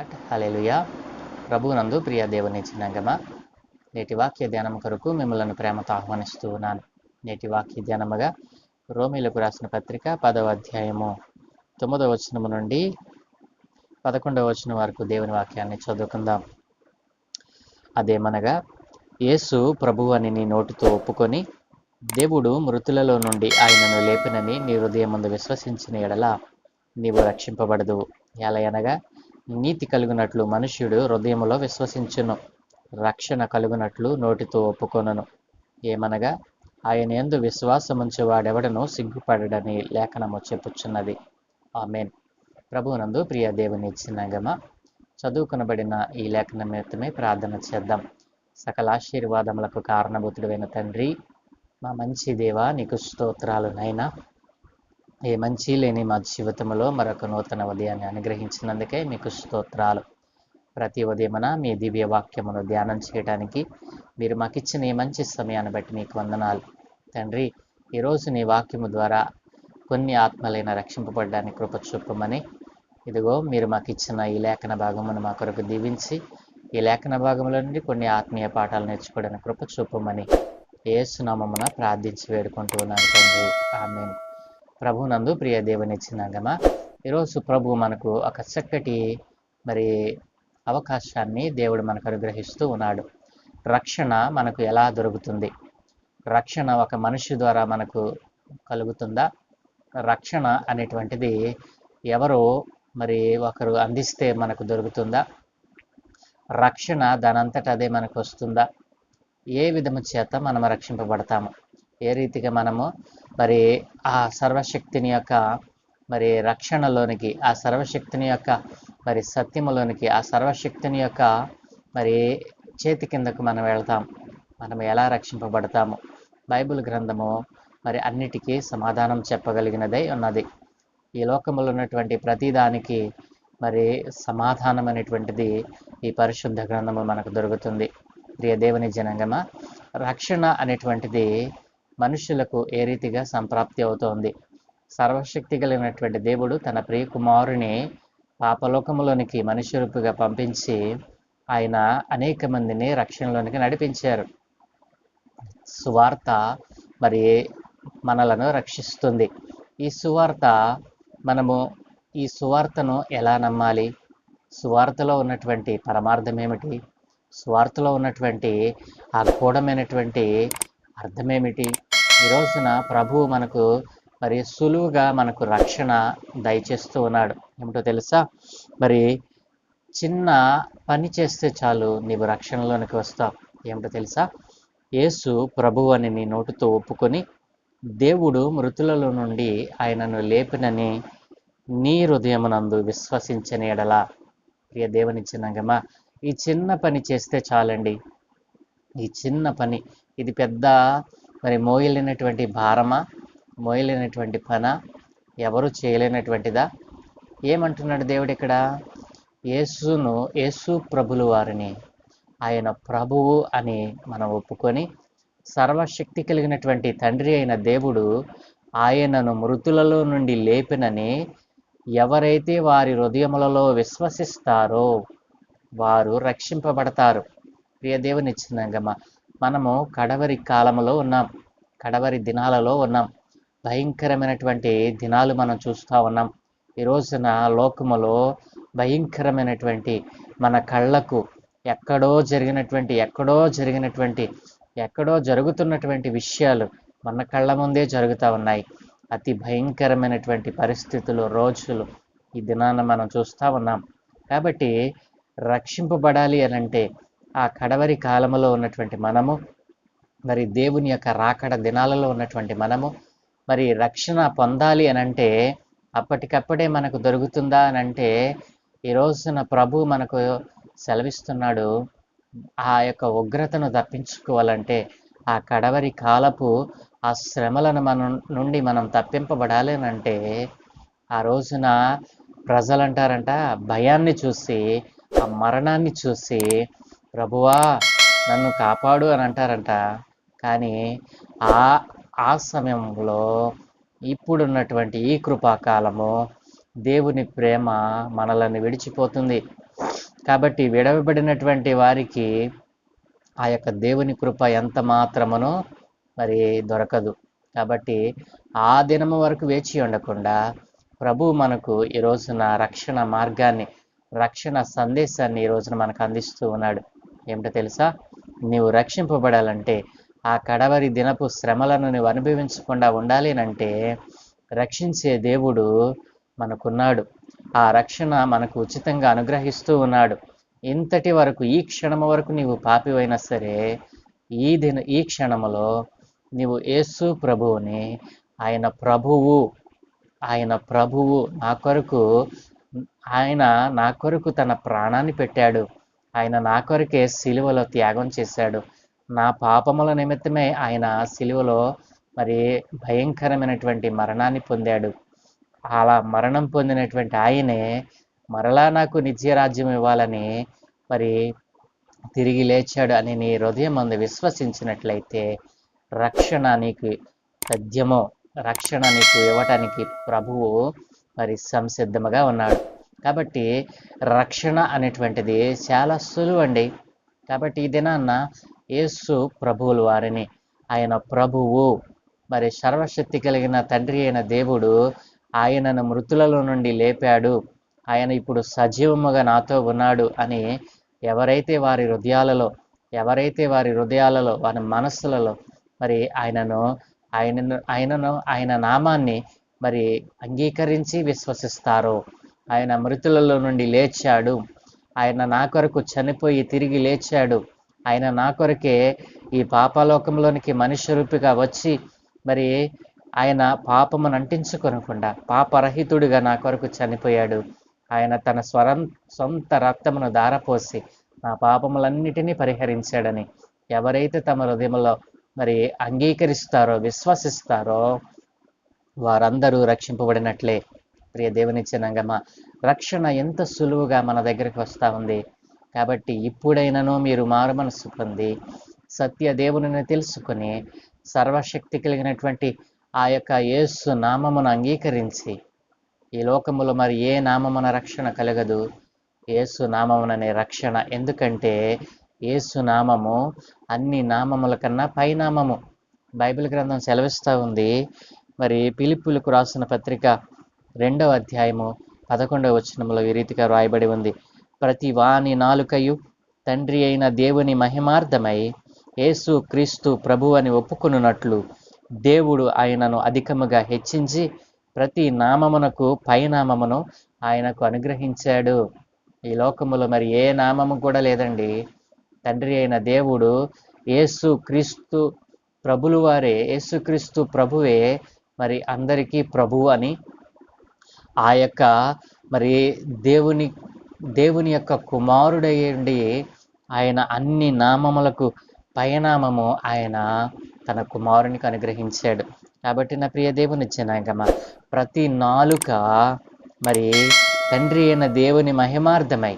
Lot hallelujah ప్రభునందు ప్రియ దేవుని చిన్నగమ నేటి వాక్య ధ్యానం కొరకు మిమ్మల్ని ప్రేమతో ఆహ్వానిస్తూ ఉన్నాను నేటి వాక్య ధ్యానముగా రోమిలకు రాసిన పత్రిక పదవ అధ్యాయము తొమ్మిదవ వచనము నుండి పదకొండవ వచనం వరకు దేవుని వాక్యాన్ని చదువుకుందాం. అదేమనగా యేసు ప్రభువు అని నీ నోటితో ఒప్పుకొని దేవుడు మృతులలో నుండి ఆయనను లేపినని నీ హృదయం ముందు విశ్వసించిన ఎడల నీవు రక్షింపబడదు ఎలయనగా నీతి కలుగునట్లు మనుష్యుడు హృదయములో విశ్వసించును. రక్షణ కలుగునట్లు నోటితో ఒప్పుకొనను. ఏమనగా ఆయన ఎందు విశ్వాసముంచి వాడెవడను సిగ్గుపడడని లేఖనము చెప్పుచున్నది. ఆమెన్. ప్రభువునందు ప్రియ దేవుని చిన్నగమ చదువుకునబడిన ఈ లేఖన నిమిత్తమే ప్రార్థన చేద్దాం. సకల ఆశీర్వాదములకు కారణభూతుడైన తండ్రి మా మంచి దేవా నీకు స్తోత్రాలు నైనా ఏ మంచి లేని మా జీవితంలో మరొక నూతన ఉదయాన్ని అనుగ్రహించినందుకే మీకు స్తోత్రాలు. ప్రతి ఉదయమున మీ దివ్య వాక్యమును ధ్యానం చేయడానికి మీరు మాకు ఇచ్చిన ఈ మంచి సమయాన్ని బట్టి మీకు వందనాలు. తండ్రి ఈరోజు నీ వాక్యము ద్వారా కొన్ని ఆత్మలైన రక్షింపబడడానికి కృప చూపమని ఇదిగో మీరు మాకు ఇచ్చిన ఈ లేఖన భాగమును మా కొరకు దీవించి ఈ లేఖన భాగంలో నుండి కొన్ని ఆత్మీయ పాఠాలు నేర్చుకోవడానికి కృప చూపమని ఏసునామమున ప్రార్థించి వేడుకుంటూ ఉన్నాను తండ్రి. ఆమె ప్రభునందు ప్రియ దేవుని చిన్నగమ. ఈరోజు ప్రభు మనకు ఒక చక్కటి మరి అవకాశాన్ని దేవుడు మనకు అనుగ్రహిస్తూ ఉన్నాడు. రక్షణ మనకు ఎలా దొరుకుతుంది? రక్షణ ఒక మనిషి ద్వారా మనకు కలుగుతుందా? రక్షణ అనేటువంటిది ఎవరో మరి ఒకరు అందిస్తే మనకు దొరుకుతుందా? రక్షణ దానంతట అదే మనకు వస్తుందా? ఏ విధము చేత మనం రక్షింపబడతాము? ఏ రీతిగా మనము మరి ఆ సర్వశక్తిని యొక్క మరి రక్షణలోనికి ఆ సర్వశక్తిని యొక్క మరి సత్యములోనికి ఆ సర్వశక్తిని యొక్క మరి చేతి కిందకు మనం వెళ్తాం. మనం ఎలా రక్షింపబడతాము? బైబిల్ గ్రంథము మరి అన్నిటికీ సమాధానం చెప్పగలిగినదై ఉన్నది. ఈ లోకములో ఉన్నటువంటి ప్రతిదానికి మరి సమాధానం అనేటువంటిది ఈ పరిశుద్ధ గ్రంథము మనకు దొరుకుతుంది. ప్రియ దేవుని జనంగమ రక్షణ అనేటువంటిది మనుషులకు ఏ రీతిగా సంప్రాప్తి అవుతోంది? సర్వశక్తి కలిగినటువంటి దేవుడు తన ప్రియ కుమారుని పాపలోకములోనికి మనిషి రూపుగా పంపించి ఆయన అనేక మందిని రక్షణలోనికి నడిపించారు. సువార్త మరి మనలను రక్షిస్తుంది. ఈ సువార్త మనము ఈ సువార్తను ఎలా నమ్మాలి? సువార్తలో ఉన్నటువంటి పరమార్థం ఏమిటి? స్వార్థలో ఉన్నటువంటి ఆ గూఢమైనటువంటి అర్థమేమిటి ఈ రోజున ప్రభువు మనకు మరి సులువుగా మనకు రక్షణ దయచేస్తూ ఉన్నాడు. ఏమిటో తెలుసా? మరి చిన్న పని చేస్తే చాలు నీవు రక్షణలోనికి వస్తావు. ఏమిటో తెలుసా? యేసు ప్రభువు అని నీ నోటితో ఒప్పుకొని దేవుడు మృతులలో నుండి ఆయనను లేపినని నీ హృదయమునందు విశ్వసించని ఎడలా. ప్రియ దేవుని చిన్నగమా ఈ చిన్న పని చేస్తే చాలండి. ఈ చిన్న పని ఇది పెద్ద మరి మోయలేనటువంటి భారమా మోయలేనటువంటి పన ఎవరు చేయలేనటువంటిదా? ఏమంటున్నాడు దేవుడు ఇక్కడ? యేసును యేసు ప్రభులు వారిని ఆయన ప్రభువు అని మనం ఒప్పుకొని సర్వశక్తి కలిగినటువంటి తండ్రి అయిన దేవుడు ఆయనను మృతులలో నుండి లేపినని ఎవరైతే వారి హృదయములలో విశ్వసిస్తారో వారు రక్షింపబడతారు. ప్రియ దేవుని మనము కడవరి కాలంలో ఉన్నాం. కడవరి దినాలలో ఉన్నాం. భయంకరమైనటువంటి దినాలు మనం చూస్తూ ఉన్నాం. ఈ రోజున లోకములో భయంకరమైనటువంటి మన కళ్ళకు ఎక్కడో జరిగినటువంటి ఎక్కడో జరిగినటువంటి ఎక్కడో జరుగుతున్నటువంటి విషయాలు మన కళ్ళ ముందే జరుగుతూ ఉన్నాయి. అతి భయంకరమైనటువంటి పరిస్థితులు రోజులు ఈ దినాన మనం చూస్తూ ఉన్నాం. కాబట్టి రక్షింపబడాలి అని అంటే ఆ కడవరి కాలంలో ఉన్నటువంటి మనము మరి దేవుని యొక్క రాకడ దినాలలో ఉన్నటువంటి మనము మరి రక్షణ పొందాలి అని అంటే అప్పటికప్పుడే మనకు దొరుకుతుందా అని అంటే ఈ రోజున ప్రభు మనకు సెలవిస్తున్నాడు. ఆ యొక్క ఉగ్రతను తప్పించుకోవాలంటే ఆ కడవరి కాలపు ఆ శ్రమలను మనం నుండి మనం తప్పింపబడాలి అని అంటే ఆ రోజున ప్రజలు అంటారంట భయాన్ని చూసి ఆ మరణాన్ని చూసి ప్రభువా నన్ను కాపాడు అని అంటారంట. కానీ ఆ ఆ సమయంలో ఇప్పుడున్నటువంటి ఈ కృపాకాలము దేవుని ప్రేమ మనలను విడిచిపోతుంది. కాబట్టి విడవబడినటువంటి వారికి ఆ యొక్క దేవుని కృప ఎంత మాత్రమునో మరి దొరకదు. కాబట్టి ఆ దినము వరకు వేచి ఉండకుండా ప్రభు మనకు ఈ రోజున రక్షణ మార్గాన్ని రక్షణ సందేశాన్ని ఈ రోజున మనకు అందిస్తూ ఉన్నాడు. ఏమిటో తెలుసా? నీవు రక్షింపబడాలంటే ఆ కడవరి దినపు శ్రమలను నువ్వు అనుభవించకుండా ఉండాలి అంటే రక్షించే దేవుడు మనకున్నాడు. ఆ రక్షణ మనకు ఉచితంగా అనుగ్రహిస్తూ ఉన్నాడు. ఇంతటి వరకు ఈ క్షణము వరకు నీవు పాపివైనా సరే ఈ దిన ఈ క్షణములో నీవు యేసు ప్రభువుని ఆయన ప్రభువు ఆయన ప్రభువు నా కొరకు ఆయన నా కొరకు తన ప్రాణాన్ని పెట్టాడు. ఆయన నా కొరకే సిలువలో త్యాగం చేశాడు. నా పాపముల నిమిత్తమే ఆయన సిలువలో మరి భయంకరమైనటువంటి మరణాన్ని పొందాడు. అలా మరణం పొందినటువంటి ఆయనే మరలా నాకు నిత్యరాజ్యం ఇవ్వాలని మరి తిరిగి లేచాడు అని నీ హృదయం మందు విశ్వసించినట్లయితే రక్షణ నీకు సద్యమో రక్షణ నీకు ఇవ్వటానికి ప్రభువు మరి సంసిద్ధముగా ఉన్నాడు. కాబట్టి రక్షణ అనేటువంటిది చాలా సులువండి. కాబట్టి ఈ దినాన్న యేసు ప్రభువులు వారిని ఆయన ప్రభువు మరి సర్వశక్తి కలిగిన తండ్రి అయిన దేవుడు ఆయనను మృతులలో నుండి లేపాడు. ఆయన ఇప్పుడు సజీవముగా నాతో ఉన్నాడు అని ఎవరైతే వారి హృదయాలలో ఎవరైతే వారి హృదయాలలో వారి మనస్సులలో మరి ఆయనను ఆయనను ఆయనను ఆయన నామాన్ని మరి అంగీకరించి విశ్వసిస్తారో ఆయన మృతులలో నుండి లేచాడు. ఆయన నా కొరకు చనిపోయి తిరిగి లేచాడు. ఆయన నా కొరకే ఈ పాపలోకంలోనికి మనుష్య రూపిగా వచ్చి మరి ఆయన పాపమును అంటించుకొనకుండా పాపరహితుడిగా నా కొరకు చనిపోయాడు. ఆయన తన స్వరం సొంత రక్తమును దారపోసి నా పాపములన్నిటినీ పరిహరించాడని ఎవరైతే తమ హృదయంలో మరి అంగీకరిస్తారో విశ్వసిస్తారో వారందరూ రక్షింపబడినట్లే. ప్రియ దేవుని చిన్నంగమ్మ రక్షణ ఎంత సులువుగా మన దగ్గరికి వస్తూ ఉంది. కాబట్టి ఇప్పుడైనానో మీరు మారు పొంది సత్య దేవుని తెలుసుకుని సర్వశక్తి కలిగినటువంటి ఆ యొక్క యేసు నామమును అంగీకరించి ఈ లోకములో మరి ఏ నామమున రక్షణ కలగదు? యేసు నామముననే రక్షణ. ఎందుకంటే యేసు నామము అన్ని నామముల కన్నా పైనామము. బైబిల్ గ్రంథం సెలవిస్తూ ఉంది. మరి పిలిపులకు రాసిన పత్రిక రెండవ అధ్యాయము పదకొండవ వచనంలో ఈ రీతిగా రాయబడి ఉంది. ప్రతి వాని నాలుకయు తండ్రి అయిన దేవుని మహిమార్థమై యేసు క్రీస్తు ప్రభు అని ఒప్పుకున్నట్లు దేవుడు ఆయనను అధికముగా హెచ్చించి ప్రతి నామమునకు పైనామమును ఆయనకు అనుగ్రహించాడు. ఈ లోకములో మరి ఏ నామము కూడా లేదండి. తండ్రి అయిన దేవుడు యేసు క్రీస్తు ప్రభులు వారే యేసుక్రీస్తు ప్రభువే మరి అందరికీ ప్రభువు అని ఆ యొక్క మరి దేవుని దేవుని యొక్క కుమారుడయ్యండి ఆయన అన్ని నామములకు పయనామము ఆయన తన కుమారునికి అనుగ్రహించాడు. కాబట్టి నా ప్రియ దేవుని జనాంగమ ప్రతి నాలుక మరి తండ్రి అయిన దేవుని మహిమార్థమై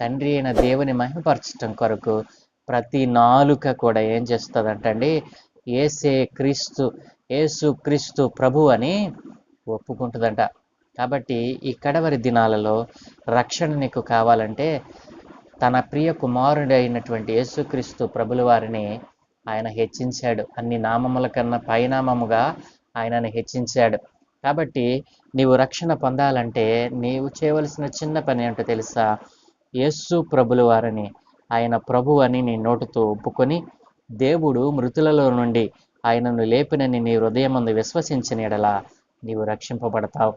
తండ్రి అయిన దేవుని మహిమపరచటం కొరకు ప్రతి నాలుక కూడా ఏం చేస్తుందంటండి? ఏసే క్రీస్తు ఏసు క్రీస్తు ప్రభు అని ఒప్పుకుంటుందంట. కాబట్టి ఈ కడవరి దినాలలో రక్షణ నీకు కావాలంటే తన ప్రియ కుమారుడు అయినటువంటి యేసుక్రీస్తు ప్రభుల వారిని ఆయన హెచ్చించాడు. అన్ని నామముల కన్నా పైనామముగా ఆయనను హెచ్చించాడు. కాబట్టి నీవు రక్షణ పొందాలంటే నీవు చేయవలసిన చిన్న పని అంటే తెలుసా? యేసు ప్రభుల వారిని ఆయన ప్రభు అని నీ నోటుతో ఒప్పుకొని దేవుడు మృతులలో నుండి ఆయనను లేపినని నీ హృదయం ముందు విశ్వసించిన ఎడలా నీవు రక్షింపబడతావు.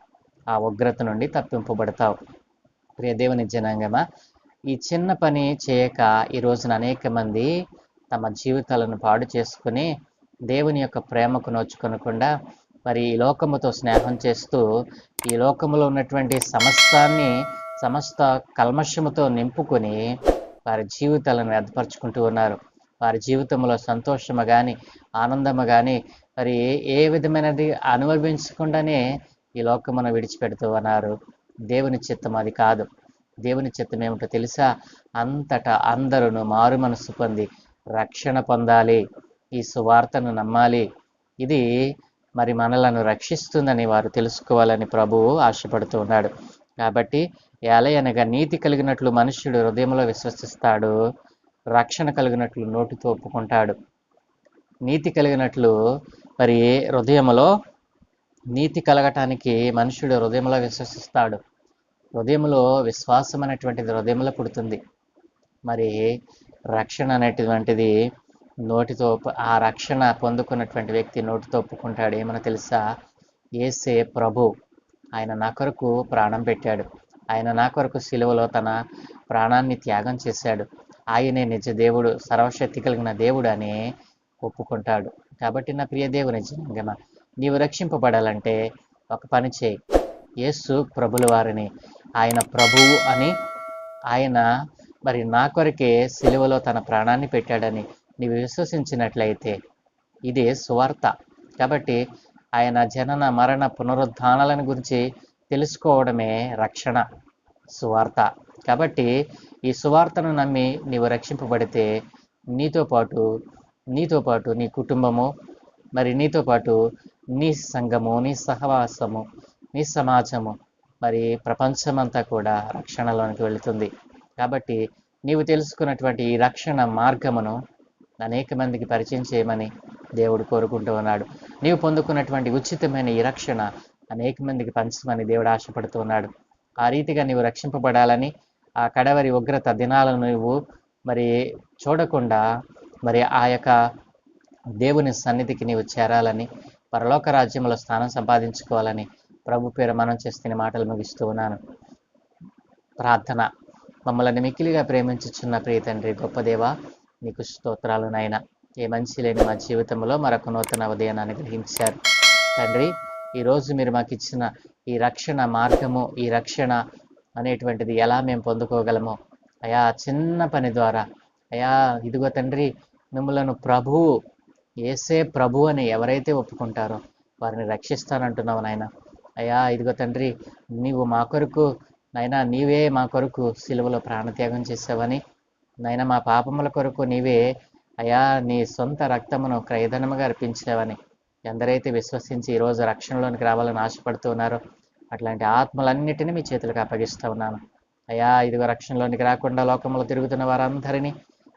ఆ ఉగ్రత నుండి తప్పింపబడతావు. ప్రియ దేవుని జనాంగమా ఈ చిన్న పని చేయక ఈ రోజున అనేక మంది తమ జీవితాలను పాడు చేసుకుని దేవుని యొక్క ప్రేమకు నోచుకొనకుండా మరి ఈ లోకముతో స్నేహం చేస్తూ ఈ లోకములో ఉన్నటువంటి సమస్తాన్ని సమస్త కల్మషముతో నింపుకొని వారి జీవితాలను వ్యర్థపరుచుకుంటూ ఉన్నారు. వారి జీవితంలో సంతోషము కానీ ఆనందము కానీ మరి ఏ ఏ విధమైనది అనుభవించకుండానే ఈ లోకమును విడిచిపెడుతూ ఉన్నారు. దేవుని చిత్తం అది కాదు. దేవుని చిత్తం ఏమిటో తెలుసా? అంతటా అందరూ మారు మనసు పొంది రక్షణ పొందాలి. ఈ సువార్తను నమ్మాలి. ఇది మరి మనలను రక్షిస్తుందని వారు తెలుసుకోవాలని ప్రభువు ఆశపడుతూ ఉన్నాడు. కాబట్టి ఎలయనగా నీతి కలిగినట్లు మనుష్యుడు హృదయంలో విశ్వసిస్తాడు. రక్షణ కలిగినట్లు నోటితో ఒప్పుకుంటాడు. నీతి కలిగినట్లు మరి హృదయములో నీతి కలగటానికి మనుషుడు హృదయంలో విశ్వసిస్తాడు. హృదయంలో విశ్వాసం అనేటువంటిది హృదయంలో పుడుతుంది. మరి రక్షణ అనేటువంటిది నోటితో ఆ రక్షణ పొందుకున్నటువంటి వ్యక్తి నోటితో ఒప్పుకుంటాడు. ఏమన్నా తెలుసా? ఏసే ప్రభు ఆయన నా కొరకు ప్రాణం పెట్టాడు. ఆయన నా కొరకు సిలువలో తన ప్రాణాన్ని త్యాగం చేశాడు. ఆయనే నిజ దేవుడు సర్వశక్తి కలిగిన దేవుడు అని ఒప్పుకుంటాడు. కాబట్టి నా ప్రియ దేవుని జనంగమ నీవు రక్షింపబడాలంటే ఒక పని చేయి. యేసు ప్రభుల వారిని ఆయన ప్రభువు అని ఆయన మరి నా కొరకే సిలువలో తన ప్రాణాన్ని పెట్టాడని నీవు విశ్వసించినట్లయితే ఇదే సువార్త. కాబట్టి ఆయన జనన మరణ పునరుద్ధానాలను గురించి తెలుసుకోవడమే రక్షణ సువార్త. కాబట్టి ఈ సువార్తను నమ్మి నీవు రక్షింపబడితే నీతో పాటు నీతో పాటు నీ కుటుంబము మరి నీతో పాటు నీ సంఘము నీ సహవాసము నీ సమాజము మరి ప్రపంచమంతా కూడా రక్షణలోనికి వెళుతుంది. కాబట్టి నీవు తెలుసుకున్నటువంటి ఈ రక్షణ మార్గమును అనేక మందికి పరిచయం చేయమని దేవుడు కోరుకుంటూ ఉన్నాడు. నీవు పొందుకున్నటువంటి ఉచితమైన ఈ రక్షణ అనేక మందికి పంచమని దేవుడు ఆశపడుతూ ఉన్నాడు. ఆ రీతిగా నీవు రక్షింపబడాలని ఆ కడవరి ఉగ్రత దినాలను నువ్వు మరి చూడకుండా మరి ఆ యొక్క దేవుని సన్నిధికి నీవు చేరాలని పరలోక రాజ్యంలో స్థానం సంపాదించుకోవాలని ప్రభు పేరు మనం చేస్తున్న మాటలు ముగిస్తూ ఉన్నాను. ప్రార్థన. మమ్మల్ని మిక్కిలిగా ప్రేమించుచున్న ప్రియ తండ్రి గొప్ప దేవా నీకు స్తోత్రాలు నాయన. ఏ మంచి లేని మా జీవితంలో మరొక నూతన ఉదయాన్ని గ్రహించారు. తండ్రి ఈరోజు మీరు మాకు ఇచ్చిన ఈ రక్షణ మార్గము ఈ రక్షణ అనేటువంటిది ఎలా మేము పొందుకోగలము అయా చిన్న పని ద్వారా అయా ఇదిగో తండ్రి మిమ్మలను ప్రభువు ఏసే ప్రభు అని ఎవరైతే ఒప్పుకుంటారో వారిని రక్షిస్తానంటున్నావు నాయన. అయ్యా ఇదిగో తండ్రి నీవు మా కొరకు నాయనా నీవే మా కొరకు సిలువలో ప్రాణత్యాగం చేసావని. నాయన మా పాపముల కొరకు నీవే అయా నీ సొంత రక్తమును క్రయధనముగా అర్పించావని. ఎందరైతే విశ్వసించి ఈరోజు రక్షణలోనికి రావాలని ఆశపడుతున్నారో అట్లాంటి ఆత్మలన్నిటిని మీ చేతులకు అప్పగిస్తూ ఉన్నాను. అయా ఇదిగో రక్షణలోనికి రాకుండా లోకంలో తిరుగుతున్న వారందరినీ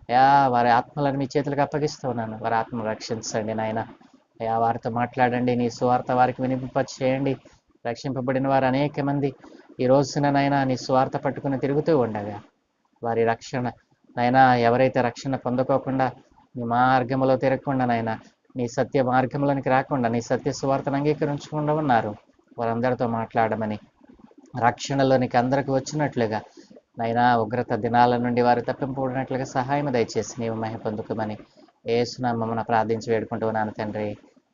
అయా వారి ఆత్మలను మీ చేతులకు అప్పగిస్తూ ఉన్నాను వారి ఆత్మను రక్షించండి నాయన. అయా వారితో మాట్లాడండి. నీ సువార్త వారికి వినిపింప చేయండి రక్షింపబడిన వారు అనేక మంది ఈ రోజున నాయన నీ స్వార్థ పట్టుకుని తిరుగుతూ ఉండగా వారి రక్షణ నైనా ఎవరైతే రక్షణ పొందుకోకుండా నీ మార్గంలో తిరగకుండా నాయన నీ సత్య మార్గంలోనికి రాకుండా నీ సత్య సువార్తను అంగీకరించకుండా ఉన్నారు. వారందరితో మాట్లాడమని రక్షణలోనికి అందరికి వచ్చినట్లుగా నైనా ఉగ్రత దినాల నుండి వారు తప్పింపబడినట్లుగా సహాయం దయచేసి నీవు మహిమ పొందుకోమని ఏసునామమున ప్రార్థించి వేడుకుంటూ ఉన్నాను తండ్రి.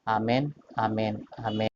Amen amen amen.